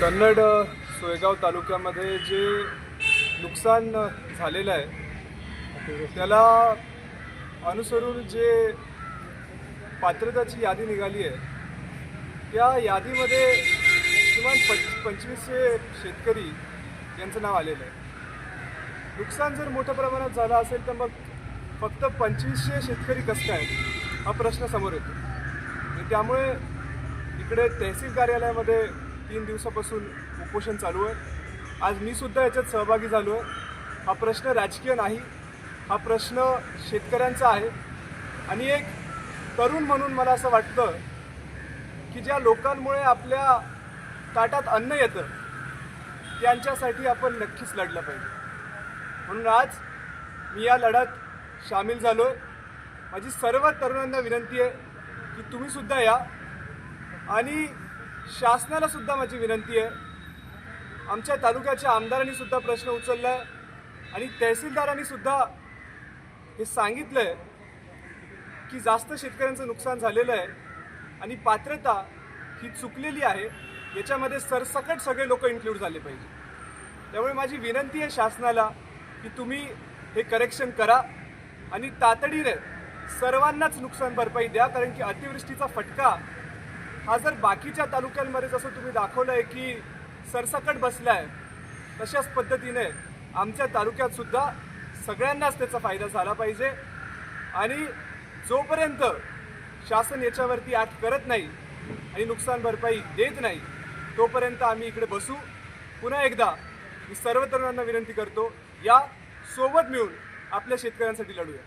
कन्नड सोयगाव तालुक्यामध्ये जे नुकसान झालेलं आहे त्याला अनुसरून जे पात्रताची यादी निघाली आहे त्या यादीमध्ये किमान पंच पंचवीसशे शेतकरी यांचं नाव आलेलं आहे. नुकसान जर मोठ्या प्रमाणात झालं असेल तर मग फक्त पंचवीसशे शेतकरी कसं काय? हा प्रश्न समोर येतो. आणि त्यामुळे इकडे तहसील कार्यालयामध्ये तीन दिवसापासून उपोषण चालू आहे. आज मी सुद्धा याच्यात सहभागी झालो आहे. हा प्रश्न राजकीय नाही. हा प्रश्न शेतकऱ्यांचा आहे. आणि एक तरुण म्हणून मला असं वाटतं की ज्या लोकांमुळे आपल्या ताटात अन्न येतं त्यांच्यासाठी आपण नक्कीच लढलं पाहिजे. म्हणून आज मी या लढ्यात सामील झालो आहे माझी सर्व तरुणांना विनंती आहे की तुम्हीसुद्धा या. आणि शासनाला सुद्धा माझी विनंती आहे. आमच्या तालुक्याच्या आमदारांनी सुद्धा प्रश्न उचलला आहे आणि तहसीलदारांनी सुद्धा हे सांगितलं आहे की जास्त शेतकऱ्यांचं नुकसान झालेलं आहे आणि पात्रता ही चुकलेली आहे. याच्यामध्ये सरसकट सगळे लोक इन्क्लूड झाले पाहिजे. त्यामुळे माझी विनंती आहे शासनाला की तुम्ही हे करेक्शन करा आणि तातडीने सर्वांनाच नुकसान भरपाई द्या कारण की अतिवृष्टीचा फटका हा जर बाकीच्या तालुक्यांमध्ये जसं तुम्ही दाखवलं आहे की सरसकट बसला आहे तशाच पद्धतीने आमच्या तालुक्यात सुद्धा सगळ्यांनाच त्याचा फायदा झाला पाहिजे. आणि जोपर्यंत शासन याच्यावरती ॲक्ट करत नाही आणि नुकसान भरपाई देत नाही तोपर्यंत आम्ही इकडे बसू. पुन्हा एकदा मी सर्व तरुणांना विनंती करतो या सोबत मिळून आपल्या शेतकऱ्यांसाठी लढूया.